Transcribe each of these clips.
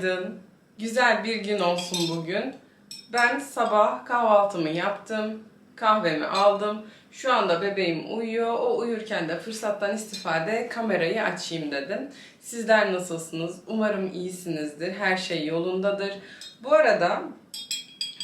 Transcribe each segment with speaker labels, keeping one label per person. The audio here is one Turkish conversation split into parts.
Speaker 1: Günaydın. Güzel bir gün olsun bugün. Ben sabah kahvaltımı yaptım. Kahvemi aldım. Şu anda bebeğim uyuyor. O uyurken de fırsattan istifade kamerayı açayım dedim. Sizler nasılsınız? Umarım iyisinizdir. Her şey yolundadır. Bu arada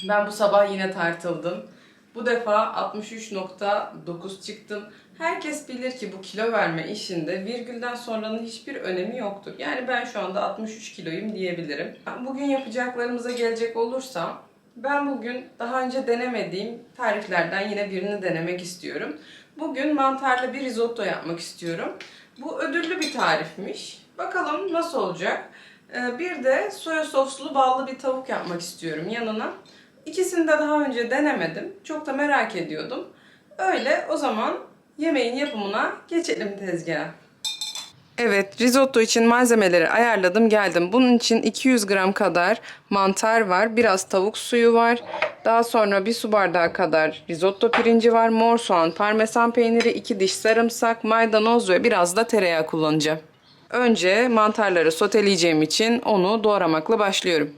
Speaker 1: ben bu sabah yine tartıldım. Bu defa 63.9 çıktım. Herkes bilir ki bu kilo verme işinde virgülden sonranın hiçbir önemi yoktur. Yani ben şu anda 63 kiloyum diyebilirim. Bugün yapacaklarımıza gelecek olursam ben bugün daha önce denemediğim tariflerden yine birini denemek istiyorum. Bugün mantarlı bir risotto yapmak istiyorum. Bu ödüllü bir tarifmiş. Bakalım nasıl olacak. Ee, Bir de soya soslu ballı bir tavuk yapmak istiyorum yanına. İkisini de daha önce denemedim. Çok da merak ediyordum. Öyle o zaman yemeğin yapımına geçelim tezgaha. Evet, risotto için malzemeleri ayarladım, geldim. Bunun için 200 gram kadar mantar var, biraz tavuk suyu var. Daha sonra bir su bardağı kadar risotto pirinci var, mor soğan, parmesan peyniri, 2 diş sarımsak, maydanoz ve biraz da tereyağı kullanacağım. Önce mantarları soteleyeceğim için onu doğramakla başlıyorum.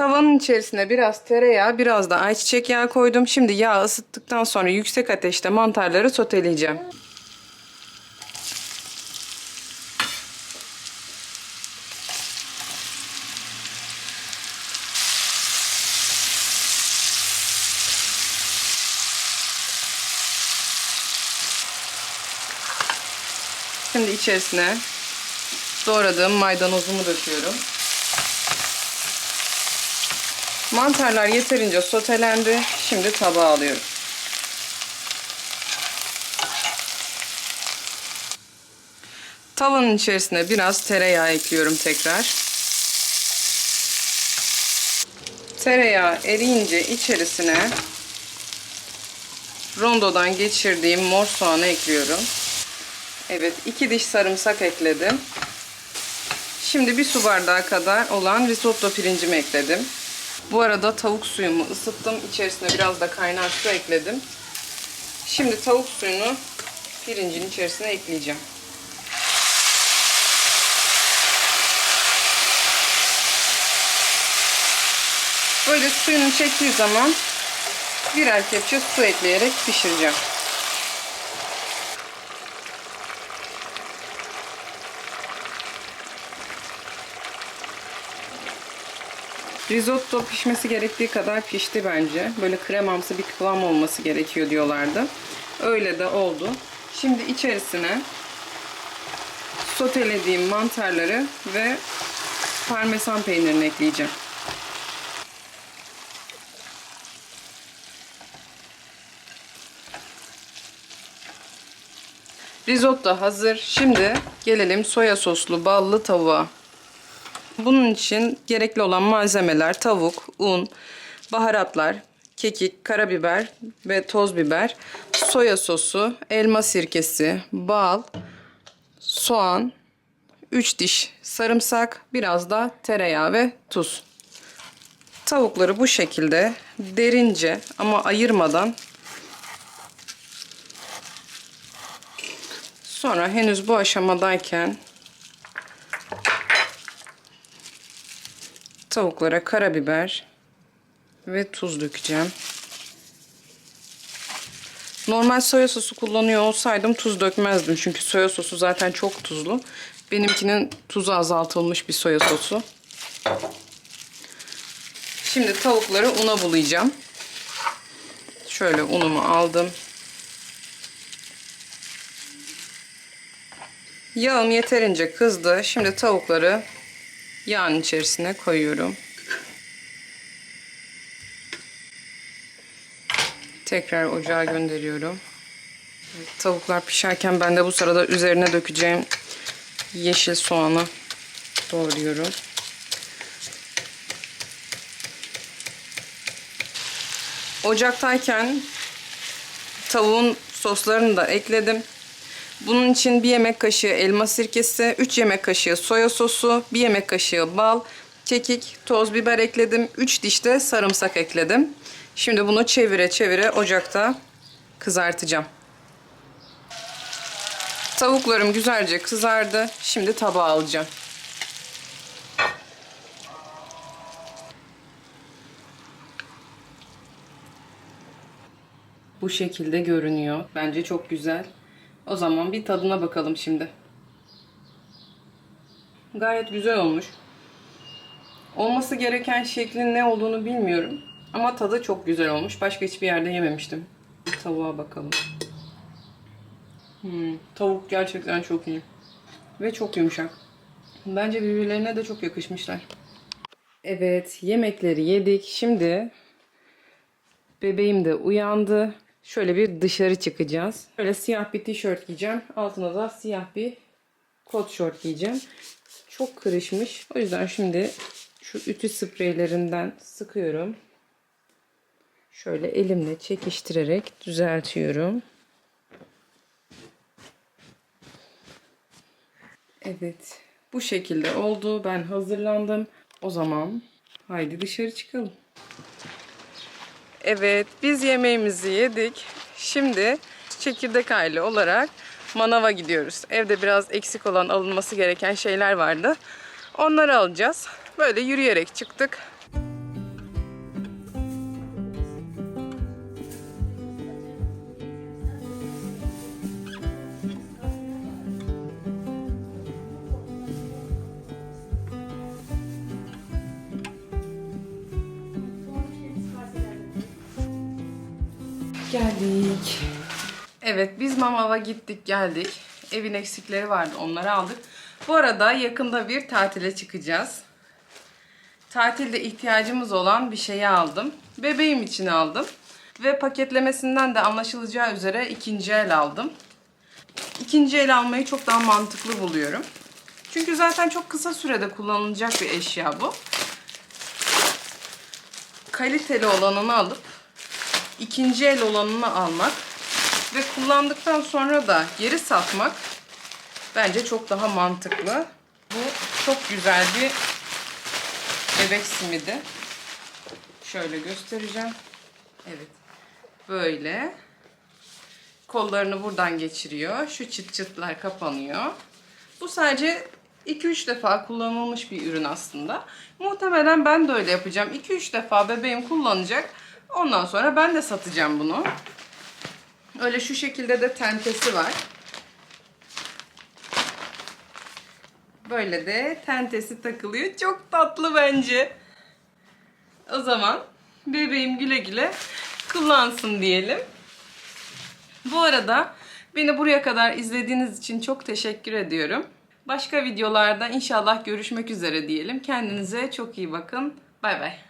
Speaker 1: Tavanın içerisine biraz tereyağı, biraz da ayçiçek yağı koydum. Şimdi yağ ısıttıktan sonra yüksek ateşte mantarları soteleyeceğim. Şimdi içerisine doğradığım maydanozumu döküyorum. Mantarlar yeterince sotelendi. Şimdi tabağa alıyorum. Tavanın içerisine biraz tereyağı ekliyorum tekrar. Tereyağı eriyince içerisine rondodan geçirdiğim mor soğanı ekliyorum. Evet, iki diş sarımsak ekledim. Şimdi bir su bardağı kadar olan risotto pirincimi ekledim. Bu arada tavuk suyumu ısıttım. İçerisine biraz da kaynar su ekledim. Şimdi tavuk suyunu pirincin içerisine ekleyeceğim. Böyle suyunu çektiği zaman birer kepçe su ekleyerek pişireceğim. Risotto pişmesi gerektiği kadar pişti bence. Böyle kremamsı bir kıvam olması gerekiyor diyorlardı. Öyle de oldu. Şimdi içerisine sotelediğim mantarları ve parmesan peynirini ekleyeceğim. Risotto hazır. Şimdi gelelim soya soslu ballı tavuğa. Bunun için gerekli olan malzemeler tavuk, un, baharatlar, kekik, karabiber ve toz biber, soya sosu, elma sirkesi, bal, soğan, 3 diş sarımsak, biraz da tereyağı ve tuz. Tavukları bu şekilde derince ama ayırmadan sonra henüz bu aşamadayken tavuklara karabiber ve tuz dökeceğim. Normal soya sosu kullanıyor olsaydım tuz dökmezdim. Çünkü soya sosu zaten çok tuzlu. Benimkinin tuzu azaltılmış bir soya sosu. Şimdi tavukları una bulayacağım. Şöyle unumu aldım. Yağım yeterince kızdı. Şimdi tavukları yağın içerisine koyuyorum. Tekrar ocağa gönderiyorum. Tavuklar pişerken ben de bu sırada üzerine dökeceğim yeşil soğanı doğruyorum. Ocaktayken tavuğun soslarını da ekledim. Bunun için bir yemek kaşığı elma sirkesi, 3 yemek kaşığı soya sosu, 1 yemek kaşığı bal, kekik, toz biber ekledim. 3 diş de sarımsak ekledim. Şimdi bunu çevire çevire ocakta kızartacağım. Tavuklarım güzelce kızardı. Şimdi tabağa alacağım. Bu şekilde görünüyor. Bence çok güzel. O zaman bir tadına bakalım şimdi. Gayet güzel olmuş. Olması gereken şeklin ne olduğunu bilmiyorum. Ama tadı çok güzel olmuş. Başka hiçbir yerde yememiştim. Tavuğa bakalım. Hmm, tavuk gerçekten çok iyi. Ve çok yumuşak. Bence birbirlerine de çok yakışmışlar. Evet, yemekleri yedik. Şimdi bebeğim de uyandı. Şöyle bir dışarı çıkacağız. Böyle siyah bir tişört giyeceğim. Altına da siyah bir kot şort giyeceğim. Çok kırışmış. O yüzden şimdi şu ütü spreylerinden sıkıyorum. Şöyle elimle çekiştirerek düzeltiyorum. Evet. Bu şekilde oldu. Ben hazırlandım. O zaman haydi dışarı çıkalım. Evet, biz yemeğimizi yedik. Şimdi çekirdek aile olarak manava gidiyoruz. Evde biraz eksik olan alınması gereken şeyler vardı. Onları alacağız. Böyle yürüyerek çıktık. Geldik. Evet biz Mamav'a gittik geldik. Evin eksikleri vardı onları aldık. Bu arada yakında bir tatile çıkacağız. Tatilde ihtiyacımız olan bir şeyi aldım. Bebeğim için aldım. Ve paketlemesinden de anlaşılacağı üzere ikinci el aldım. İkinci el almayı çok daha mantıklı buluyorum. Çünkü zaten çok kısa sürede kullanılacak bir eşya bu. Kaliteli olanını alıp ikinci el olanını almak ve kullandıktan sonra da geri satmak bence çok daha mantıklı. Bu çok güzel bir bebek simidi. Şöyle göstereceğim. Evet. Böyle. Kollarını buradan geçiriyor. Şu çıt çıtlar kapanıyor. Bu sadece 2-3 defa kullanılmış bir ürün aslında. Muhtemelen ben de öyle yapacağım. 2-3 defa bebeğim kullanacak. Ondan sonra ben de satacağım bunu. Öyle şu şekilde de tentesi var. Böyle de tentesi takılıyor. Çok tatlı bence. O zaman bebeğim güle güle kullansın diyelim. Bu arada beni buraya kadar izlediğiniz için çok teşekkür ediyorum. Başka videolarda inşallah görüşmek üzere diyelim. Kendinize çok iyi bakın. Bay bay.